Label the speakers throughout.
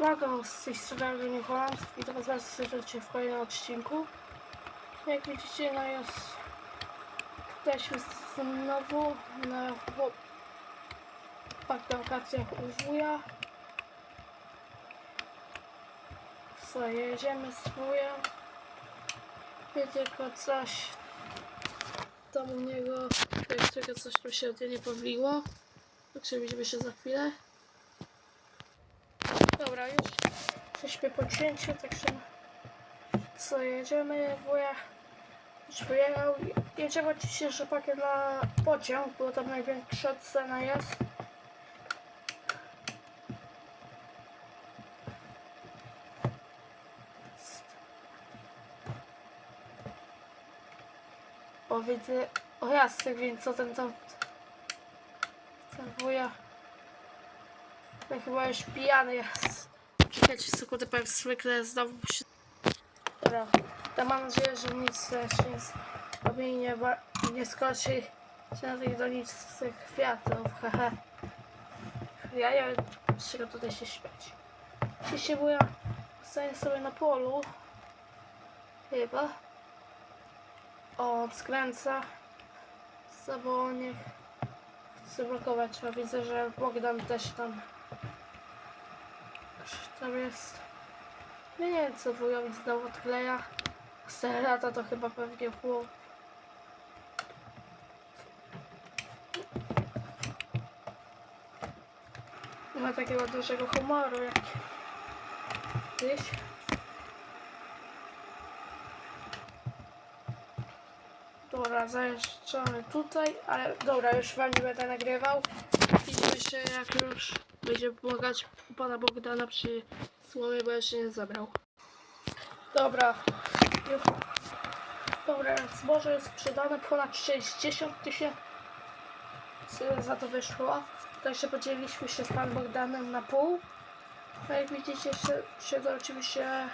Speaker 1: Szmago z tej strony New Holland. Witam was serdecznie w kolejnym odcinku. Jak widzicie, no jest... Jesteśmy znowu na chłopak na wakacjach u wuja. Co, jedziemy z wujem. I tylko coś tam u niego, jak tylko coś tu się nie powliło. Także widzimy się za chwilę. Dobra, już jesteśmy po cięciu, także co, jedziemy, wuja już wyjechał. Jedziemy oczywiście rzepakiem na pociąg, bo tam największa cena jest. O, widzę, o jasne, więc co ten tam, ten wuja, ten chyba już pijany jest. Czekajcie sekundę, bo jak zwykle znowu się... Dobra, to mam nadzieję, że nic też nie, mi nie, wa- nie skoczy się na tych donicznych kwiatów, haha. Ja nie wiem, z czego tutaj się śmiać. Dzisiaj była, stoję sobie na polu, chyba. O, skręca. Zawolnie. Chcę blokować, widzę, że Bogdan też tam tam jest. Ja nie wiem co wujowi znowu odkleja. Serata to chyba pewnie chłop. Ma takiego dużego humoru jak gdzieś. Dobra, zajeżdżamy tutaj, ale dobra, już wam nie będę nagrywał. Widzimy się jak już będzie pomagać u pana Bogdana przy słomie, bo jeszcze nie zabrał. Dobra. Dobra, zboże jest sprzedane ponad 60 tysięcy za to wyszło. Także podzieliliśmy się z panem Bogdanem na pół. No jak widzicie, siedzę oczywiście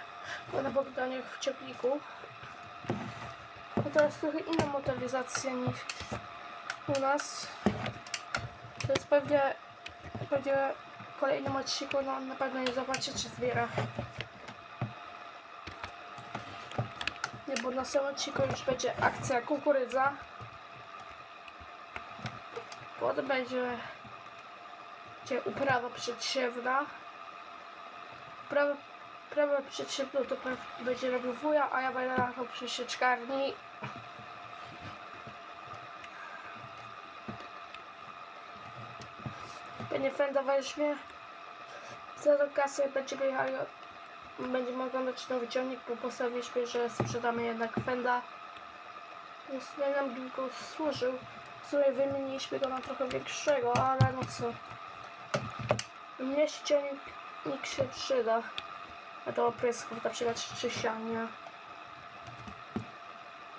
Speaker 1: pana Bogdanie w ciepniku. A teraz trochę inna motoryzacja niż u nas. To jest pewnie, pewnie kolejnym odcinku no, na pewno nie zobaczycie zbiera. Nie, bo na samym odcinku już będzie akcja kukurydza. Potem będzie, będzie uprawa przedsiewna. Uprawa, uprawę przedsiewną to będzie robił wuja, a ja będę latał przy Panie Fenda weźmie. Za do kasy będziemy jechali, będziemy oglądać nowy ciągnik, bo postawiliśmy, że sprzedamy jednak Fenda. Więc nie nam długo służył. W sumie wymieniliśmy go na trochę większego, ale no co. Mnie się ciągnik się przyda. A do oprysków na przykład czy siania.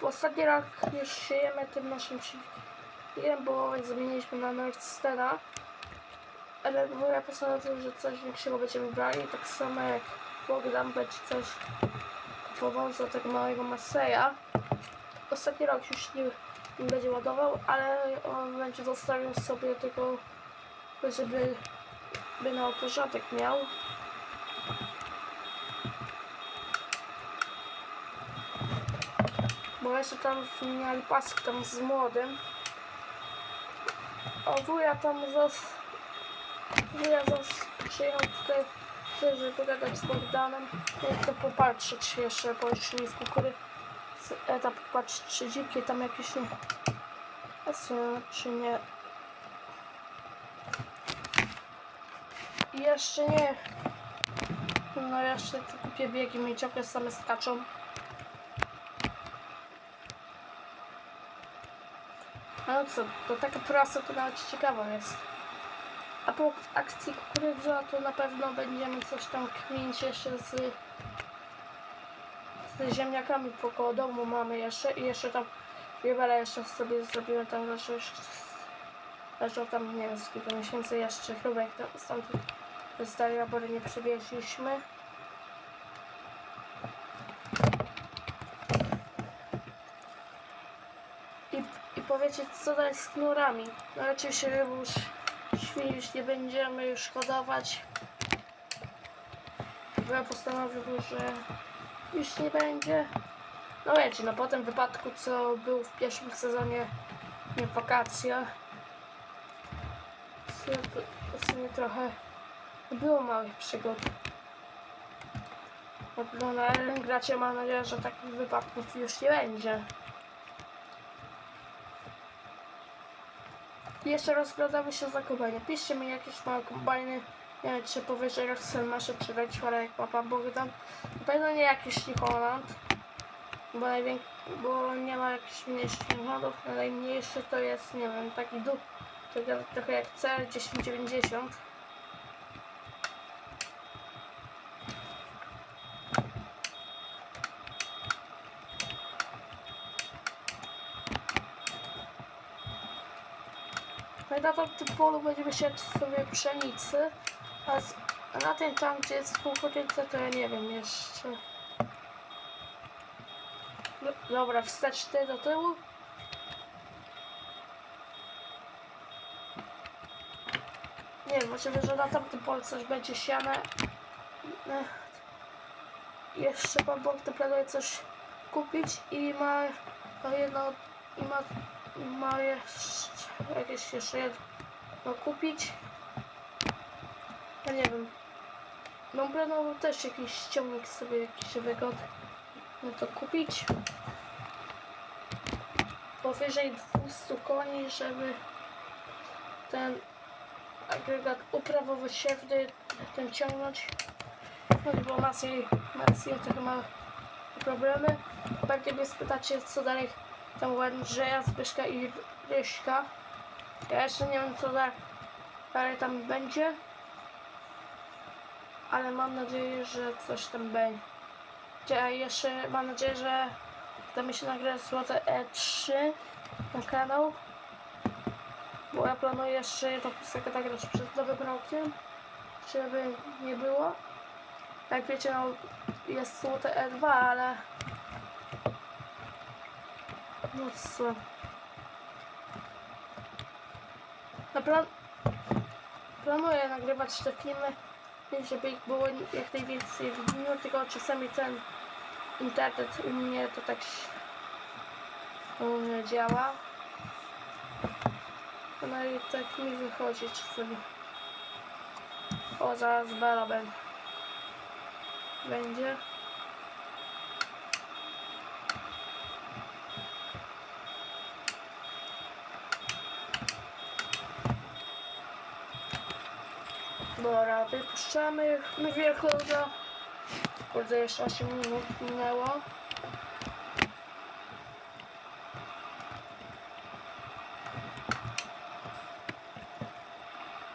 Speaker 1: W ostatni rok już siejemy tym naszym silnikiem, bo zmieniliśmy na Nordstena. Ale bo ja postanowiłem, że coś większego będziemy brali, tak samo jak Bogdan będzie coś kupował za tego małego Maseja. Ostatni rok już nie, nie będzie ładował, ale on będzie zostawił sobie tylko, żeby by na porządek miał. Bo jeszcze tam zmieniali paski tam z młodym. A wuja tam zas... Wuja zas przyjechał tutaj, żeby pogadać z Bogdanem. Jak to popatrzeć jeszcze, bo jeszcze nie w kukury. Etap popatrzeć, czy dziki tam jakieś nie... Czy nie... Jeszcze nie. No jeszcze te kupię biegi, mieciopy same skaczą. No co, to taka prasa to nawet ciekawa jest. A po akcji kukurydza to na pewno będziemy coś tam kminić jeszcze z, z ziemniakami koło domu mamy jeszcze i jeszcze tam wiele jeszcze sobie zrobiłem tam już leżą tam nie wiem z kilka miesięcy jeszcze jak tam stąd z Dariabory nie przywieźliśmy. I, I powiecie, co dalej z knurami? No oczywiście, już już nie będziemy już hodować. bo ja postanowił, że już nie będzie. No wiecie, no po tym wypadku, co był w pierwszym sezonie nie wakacja, w sumie trochę było małych przygód. No, no na gracie mam nadzieję, że takich wypadków już nie będzie. Jeszcze rozglądamy się za kombajnem. Piszcie mi jakieś małe kombajny. Nie wiem, czy powyżej Roxel Masze, czy ale jak ma pan Bogdan. Na pewno nie jakiś Holland. Bo, bo nie ma jakichś mniejszych. No, Najmniejszy to jest, nie wiem, taki duch. Trochę jak CR1090. Tamtym polu będziemy siać sobie pszenicy, a, na tym tam, gdzie jest półkodzielce, to ja nie wiem jeszcze. No, dobra, wstać ty do tyłu. Nie wiem, możliwe, że na tamtym polu coś będzie siane. Jeszcze pan Bóg planuje coś kupić i ma, ma jedno i ma, ma jeszcze jakieś jeszcze jedno kupić. Ja nie wiem. No planował też jakiś ściągnik sobie jakiś wygodny. No to kupić. Powyżej 200 koni, żeby ten agregat uprawowy siewny ten ciągnąć. No bo Masji, Masji trochę ma problemy. Pewnie mnie spytacie co dalej tam u Andrzeja, Zbyszka i Ryśka. Ja jeszcze nie wiem co da- dalej tam będzie. Ale mam nadzieję, że coś tam będzie. Ja jeszcze mam nadzieję, że mi się nagrać złote E3 na kanał. Bo ja planuję jeszcze jedną piosenkę nagrać przed nowym rokiem. Żeby nie było. Jak wiecie, no jest złote E2, ale no co? Na plan... Planuję nagrywać te filmy, żeby ich było jak najwięcej w dniu, tylko czasami ten internet u mnie to tak ś- u mnie działa. No i tak mi wychodzi czasami. O, zaraz Bela będzie. Dobra, wypuszczamy my wielkoga. Kurde, jeszcze 8 minut minęło.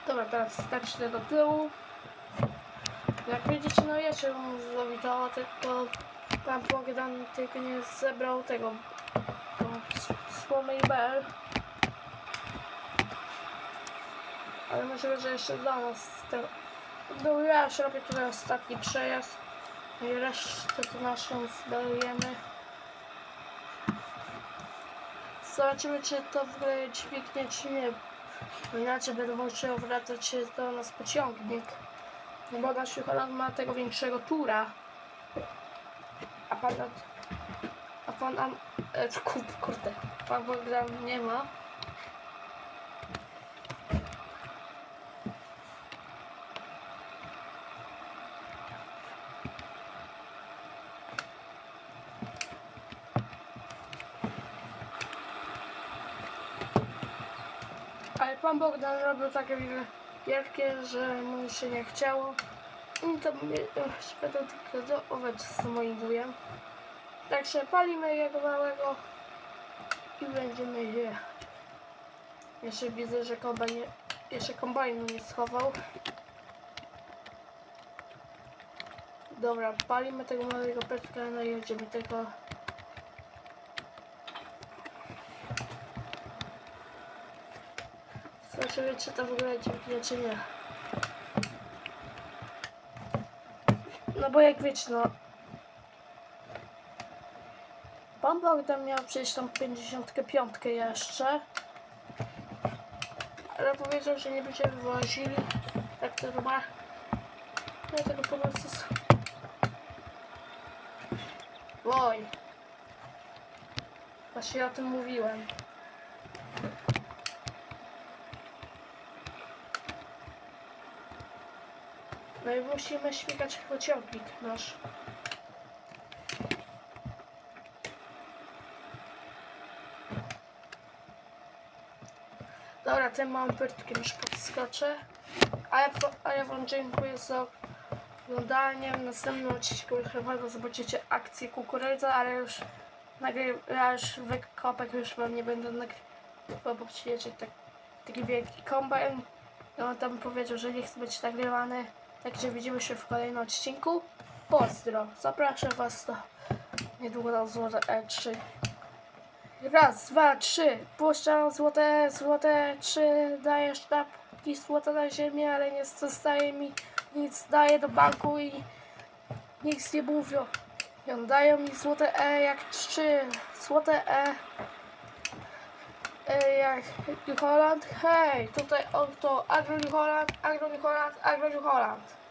Speaker 1: Dobra, teraz zacznę do tyłu. Jak widzicie, no jeszcze mu zawitało, tylko pan Bogdan tylko nie zebrał tego tą słomy i bel. Ale możliwe, że jeszcze do nas ten... No ja już robię tutaj ostatni przejazd. No i resztę to naszą zbelujemy. Zobaczymy, czy to w ogóle dźwignie, czy nie. Bo inaczej będę musiał wracać się do nas pociągnik. No bo nasz Holland ma tego większego tura. A pan... A pan... An, e, kur- kurde. Pan Bogdan nie ma. Ale pan Bogdan robił takie wielkie, że mu się nie chciało. I to mnie eh, będę tylko do owiec z moim wujem. Także palimy jego małego i będziemy je. Jeszcze widzę, że kombajn jeszcze kombajnu nie schował. Dobra, palimy tego małego petka, no i jedziemy tego. Zobaczymy, czy to w ogóle dźwignie, czy nie. No bo jak wiecie, no... Pan Bogdan miał przecież tam 55 jeszcze. Ale powiedział, że nie będziemy wywozili. Tak to ma. Ja tego po prostu... Oj. Właśnie o tym mówiłem. No i musimy śmigać pociągnik nasz. Dobra, tym małym pyrtkiem już podskoczę. A ja, a ja wam dziękuję za oglądanie. W następnym odcinku chyba zobaczycie akcję kukurydza, ale już nagry... ja już wykopek już wam nie będę nagrywał, bo przyjedzie tak, taki wielki kombajn. I on tam powiedział, że nie chce być nagrywany. Także widzimy się w kolejnym odcinku. Pozdro. Zapraszam was do niedługo na złote E3. Raz, dwa, trzy. Puszczam złote, złote trzy. Daję sztabki złota na ziemię, ale nie zostaje mi nic. Daję do banku i nic nie mówią. I on dają mi złote E jak trzy. Złote E. E jak New Holland. Hej, tutaj oto Agro New Holland, Agro New Holland, Agro New Holland.